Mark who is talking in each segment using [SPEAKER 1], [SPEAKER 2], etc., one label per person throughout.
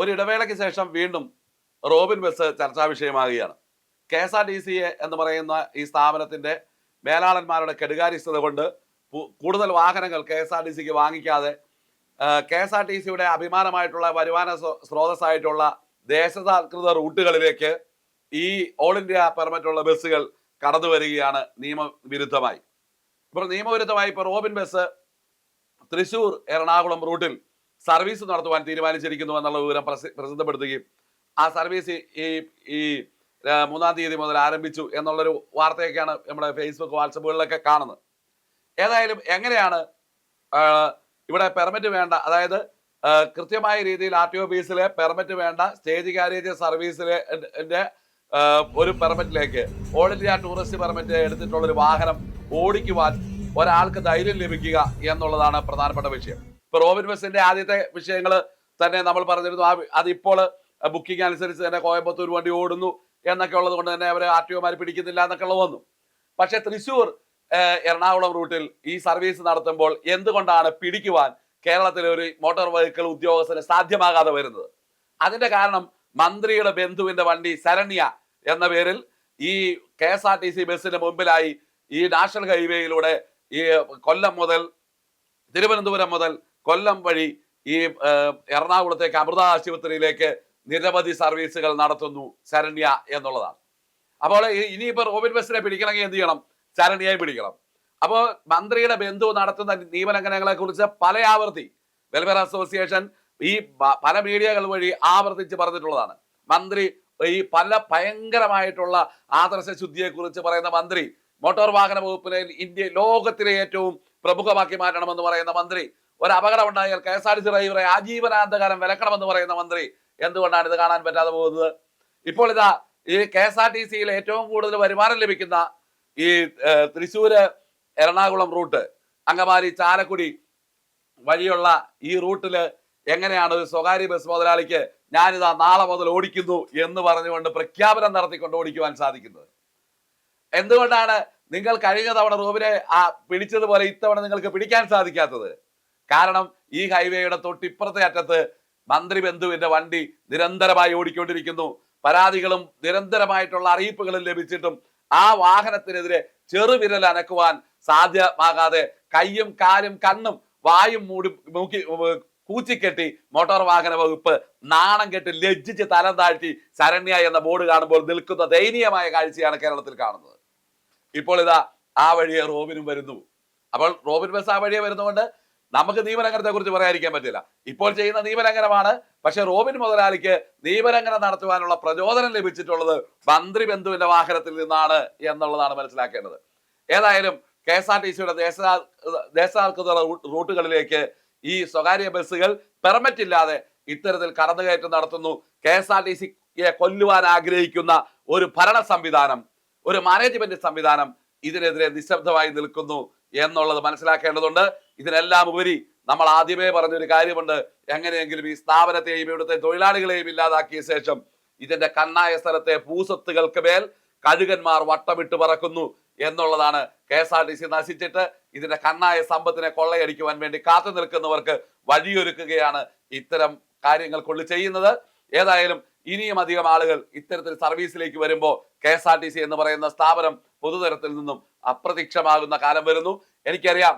[SPEAKER 1] ഒരു ഇടവേളയ്ക്ക് ശേഷം വീണ്ടും റോബിൻ ബസ് ചർച്ചാ വിഷയമാകുകയാണ്. K S R T C എന്ന് പറയുന്ന ഈ സ്ഥാപനത്തിന്റെ മേലാളന്മാരുടെ കെടുകാര്യസ്ഥത കൊണ്ട് കൂടുതൽ വാഹനങ്ങൾ കെ എസ് ആർ ടി സിക്ക് വാങ്ങിക്കാതെ കെ എസ് ആർ ടി സിയുടെ അഭിമാനമായിട്ടുള്ള വരുമാന സ്രോ- സ്രോതസ്സായിട്ടുള്ള ദേശസാൽകൃത റൂട്ടുകളിലേക്ക് ഈ ഓൾ ഇന്ത്യ പെർമിറ്റുള്ള ബസ്സുകൾ കടന്നു വരികയാണ് നിയമവിരുദ്ധമായി. ഇപ്പോൾ നിയമവിരുദ്ധമായി ഇപ്പോൾ റോബിൻ ബസ് തൃശൂർ എറണാകുളം റൂട്ടിൽ സർവീസ് നടത്തുവാൻ തീരുമാനിച്ചിരിക്കുന്നു എന്നുള്ള വിവരം പ്രസി- പ്രസിദ്ധപ്പെടുത്തുകയും ആ സർവീസ് ഈ ഈ മൂന്നാം തീയതി മുതൽ ആരംഭിച്ചു എന്നുള്ളൊരു വാർത്തയൊക്കെയാണ് നമ്മുടെ ഫേസ്ബുക്ക് വാട്സപ്പുകളിലൊക്കെ കാണുന്നത്. ഏതായാലും എങ്ങനെയാണ് ഇവിടെ പെർമിറ്റ് വേണ്ട അതായത് കൃത്യമായ രീതിയിൽ ആർ ടി ഓഫീസിലെ പെർമിറ്റ് വേണ്ട സ്റ്റേജ് കാരേജ് സർവീസിലെ ഒരു പെർമിറ്റിലേക്ക് ഓൾ ഇന്ത്യ ടൂറിസ്റ്റ് പെർമിറ്റ് എടുത്തിട്ടുള്ള ഒരു വാഹനം ഓടിക്കുവാൻ ഒരാൾക്ക് ധൈര്യം ലഭിക്കുക എന്നുള്ളതാണ് പ്രധാനപ്പെട്ട വിഷയം. റോബിൻ ബസിന്റെ ആദ്യത്തെ വിഷയങ്ങൾ തന്നെ നമ്മൾ പറഞ്ഞിരുന്നു. ആ അതിപ്പോൾ ബുക്കിംഗ് അനുസരിച്ച് തന്നെ കോയമ്പത്തൂർ വണ്ടി ഓടുന്നു എന്നൊക്കെ ഉള്ളത് കൊണ്ട് തന്നെ അവരെ ആർ ടി ഒമാർ പിടിക്കുന്നില്ല എന്നൊക്കെ ഉള്ളത് വന്നു. പക്ഷെ തൃശൂർ എറണാകുളം റൂട്ടിൽ ഈ സർവീസ് നടത്തുമ്പോൾ എന്തുകൊണ്ടാണ് പിടിക്കുവാൻ കേരളത്തിലെ ഒരു മോട്ടോർ വെഹിക്കിൾ ഉദ്യോഗസ്ഥന് സാധ്യമാകാതെ വരുന്നത്? അതിന്റെ കാരണം മന്ത്രിയുടെ ബന്ധുവിന്റെ വണ്ടി ശരണ്യ എന്ന പേരിൽ ഈ K S R T C ബസ്സിന് മുമ്പിലായി ഈ നാഷണൽ ഹൈവേയിലൂടെ ഈ കൊല്ലം മുതൽ തിരുവനന്തപുരം മുതൽ കൊല്ലം വഴി ഈ എറണാകുളത്തേക്ക് അമൃത ആശുപത്രിയിലേക്ക് നിരവധി സർവീസുകൾ നടത്തുന്നു ശരണ്യ എന്നുള്ളതാണ്. അപ്പോൾ ഇനിയിപ്പോൾ ഇനിയിപ്പോ റോബിൻ ബസിനെ പിടിക്കണമെങ്കിൽ എന്ത് ചെയ്യണം? ശരണ്യയെ പിടിക്കണം. അപ്പോൾ മന്ത്രിയുടെ ബന്ധു നടത്തുന്ന നിയമലംഘനങ്ങളെ കുറിച്ച് പല ആവർത്തി വെൽഫെയർ അസോസിയേഷൻ ഈ പല മീഡിയകൾ വഴി ആവർത്തിച്ച് പറഞ്ഞിട്ടുള്ളതാണ്. മന്ത്രി ഈ പല ഭയങ്കരമായിട്ടുള്ള ആദർശ ശുദ്ധിയെക്കുറിച്ച് പറയുന്ന മന്ത്രി മോട്ടോർ വാഹന വകുപ്പിനെ ഇന്ത്യ ലോകത്തിലെ ഏറ്റവും പ്രമുഖമാക്കി മാറ്റണമെന്ന് പറയുന്ന മന്ത്രി ഒരു അപകടം ഉണ്ടായാൽ K S R T C ഡ്രൈവറെ ആജീവനാന്തകാലം വിലക്കണമെന്ന് പറയുന്ന മന്ത്രി എന്തുകൊണ്ടാണ് ഇത് കാണാൻ പറ്റാതെ പോകുന്നത്? ഇപ്പോൾ ഇതാ ഈ കെ എസ് ആർ ടി സിയിൽ ഏറ്റവും കൂടുതൽ വരുമാനം ലഭിക്കുന്ന ഈ തൃശ്ശൂര് എറണാകുളം റൂട്ട് അങ്കമാലി ചാലക്കുടി വഴിയുള്ള ഈ റൂട്ടിൽ എങ്ങനെയാണ് ഒരു സ്വകാര്യ ബസ് മുതലാളിക്ക് ഞാനിതാ നാളെ മുതൽ ഓടിക്കുന്നു എന്ന് പറഞ്ഞുകൊണ്ട് പ്രഖ്യാപനം നടത്തിക്കൊണ്ട് ഓടിക്കുവാൻ സാധിക്കുന്നത്? എന്തുകൊണ്ടാണ് നിങ്ങൾ കഴിഞ്ഞ തവണ റൂബിനെ ആ പിടിച്ചതുപോലെ ഇത്തവണ നിങ്ങൾക്ക് പിടിക്കാൻ സാധിക്കാത്തത്? കാരണം ഈ ഹൈവേയുടെ തൊട്ടിപ്പുറത്തെ അറ്റത്ത് മന്ത്രി ബന്ധുവിന്റെ വണ്ടി നിരന്തരമായി ഓടിക്കൊണ്ടിരിക്കുന്നു. പരാതികളും നിരന്തരമായിട്ടുള്ള അറിയിപ്പുകളും ലഭിച്ചിട്ടും ആ വാഹനത്തിനെതിരെ ചെറുവിരൽ അനക്കുവാൻ സാധ്യമാകാതെ കയ്യും കാലും കണ്ണും വായും മൂടി മൂക്കി കൂച്ചിക്കെട്ടി മോട്ടോർ വാഹന വകുപ്പ് നാണം കെട്ടി ലജ്ജിച്ച് തലം താഴ്ത്തി ശരണ്യ എന്ന ബോർഡ് കാണുമ്പോൾ നിൽക്കുന്ന ദയനീയമായ കാഴ്ചയാണ് കേരളത്തിൽ കാണുന്നത്. ഇപ്പോൾ ഇതാ ആ വഴിയെ റോബിനും വരുന്നു. അപ്പോൾ റോബിൻ ബസ് ആ വഴിയെ വരുന്നതുകൊണ്ട് നമുക്ക് നിയമലംഘനത്തെ കുറിച്ച് പറയാതിരിക്കാൻ പറ്റില്ല. ഇപ്പോൾ ചെയ്യുന്ന നിയമലംഘനമാണ്. പക്ഷെ റോബിൻ മുതലാളിക്ക് നിയമലംഘനം നടത്തുവാനുള്ള പ്രചോദനം ലഭിച്ചിട്ടുള്ളത് മന്ത്രി ബന്ധുവിന്റെ വാഹനത്തിൽ നിന്നാണ് എന്നുള്ളതാണ് മനസ്സിലാക്കേണ്ടത്. ഏതായാലും കെ എസ് ആർ ടി സിയുടെ ദേശാൽകൃത റൂട്ടുകളിലേക്ക് ഈ സ്വകാര്യ ബസ്സുകൾ പെർമിറ്റ് ഇല്ലാതെ ഇത്തരത്തിൽ കടന്നുകയറ്റം നടത്തുന്നു. കെ എസ് ആർ ടി സിയെ കൊല്ലുവാൻ ആഗ്രഹിക്കുന്ന ഒരു ഭരണ സംവിധാനം ഒരു മാനേജ്മെന്റ് സംവിധാനം ഇതിനെതിരെ നിശബ്ദമായി നിൽക്കുന്നു എന്നുള്ളത് മനസ്സിലാക്കേണ്ടതുണ്ട്. ഇതിനെല്ലാം ഉപരി നമ്മൾ ആദ്യമേ പറഞ്ഞൊരു കാര്യമുണ്ട്. എങ്ങനെയെങ്കിലും ഈ സ്ഥാപനത്തെയും ഇവിടുത്തെ തൊഴിലാളികളെയും ഇല്ലാതാക്കിയ ശേഷം ഇതിന്റെ കണ്ണായ സ്ഥലത്തെ ഭൂസ്വത്തുകൾക്ക് മേൽ കഴുകന്മാർ വട്ടമിട്ട് പറക്കുന്നു എന്നുള്ളതാണ് K S R T C നശിച്ചിട്ട് ഇതിന്റെ കണ്ണായ സമ്പത്തിനെ കൊള്ളയടിക്കുവാൻ വേണ്ടി കാത്തു നിൽക്കുന്നവർക്ക് വഴിയൊരുക്കുകയാണ് ഇത്തരം കാര്യങ്ങൾ കൊണ്ട് ചെയ്യുന്നത്. ഏതായാലും ഇനിയും അധികം ആളുകൾ ഇത്തരത്തിൽ സർവീസിലേക്ക് വരുമ്പോൾ K S R T C എന്ന് പറയുന്ന സ്ഥാപനം പൊതുതരത്തിൽ നിന്നും അപ്രത്യക്ഷമാകുന്ന കാലം വരുന്നു. എനിക്കറിയാം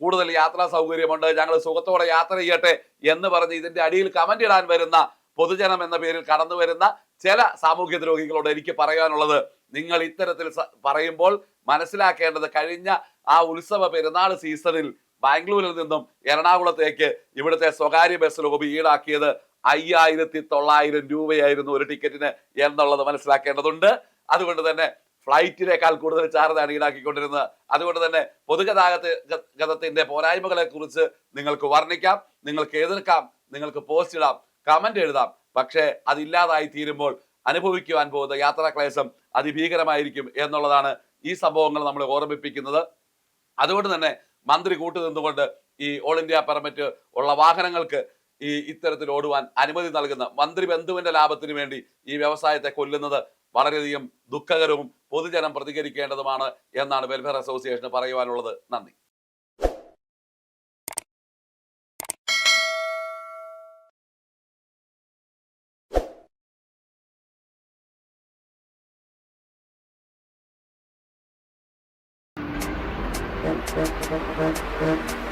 [SPEAKER 1] കൂടുതൽ യാത്രാ സൗകര്യമുണ്ട്. ഞങ്ങൾ സുഖത്തോടെ യാത്ര ചെയ്യട്ടെ എന്ന് പറഞ്ഞ് ഇതിന്റെ അടിയിൽ കമന്റ് ഇടാൻ വരുന്ന പൊതുജനം എന്ന പേരിൽ കടന്നു വരുന്ന ചില സാമൂഹ്യ ദ്രോഹികളോട് എനിക്ക് പറയാനുള്ളത്. നിങ്ങൾ ഇത്തരത്തിൽ പറയുമ്പോൾ മനസ്സിലാക്കേണ്ടത് കഴിഞ്ഞ ആ ഉത്സവ പെരുന്നാൾ സീസണിൽ ബാംഗ്ലൂരിൽ നിന്നും എറണാകുളത്തേക്ക് ഇവിടുത്തെ സ്വകാര്യ ബസ് ലോബി ഈടാക്കിയത് അയ്യായിരത്തി തൊള്ളായിരം രൂപയായിരുന്നു ഒരു ടിക്കറ്റിന് എന്നുള്ളത് മനസ്സിലാക്കേണ്ടതുണ്ട്. അതുകൊണ്ട് തന്നെ ഫ്ലൈറ്റിനേക്കാൾ കൂടുതൽ ചാർജാണ് ഈടാക്കിക്കൊണ്ടിരുന്നത്. അതുകൊണ്ട് തന്നെ പൊതുഗതാഗത ഗതത്തിന്റെ പോരായ്മകളെ കുറിച്ച് നിങ്ങൾക്ക് വർണിക്കാം നിങ്ങൾക്ക് എതിർക്കാം നിങ്ങൾക്ക് പോസ്റ്റ് ഇടാം കമന്റ് എഴുതാം. പക്ഷേ അതില്ലാതായി തീരുമ്പോൾ അനുഭവിക്കുവാൻ പോകുന്ന യാത്രാ ക്ലേശം അതിഭീകരമായിരിക്കും എന്നുള്ളതാണ് ഈ സംഭവങ്ങൾ നമ്മൾ ഓർമ്മിപ്പിക്കുന്നത്. അതുകൊണ്ട് തന്നെ മന്ത്രി കൂട്ടുനിന്നുകൊണ്ട് ഈ ഓൾ ഇന്ത്യ പെർമിറ്റ് ഉള്ള വാഹനങ്ങൾക്ക് ഈ ഇത്തരത്തിൽ ഓടുവാൻ അനുമതി നൽകുന്ന മന്ത്രി ബന്ധുവിന്റെ ലാഭത്തിന് വേണ്ടി ഈ വ്യവസായത്തെ കൊല്ലുന്നത് വളരെയധികം ദുഃഖകരവും പൊതുജനം പ്രതികരിക്കേണ്ടതുമാണ് എന്നാണ് വെൽഫെയർ അസോസിയേഷന് പറയുവാനുള്ളത് നന്ദി Thank you.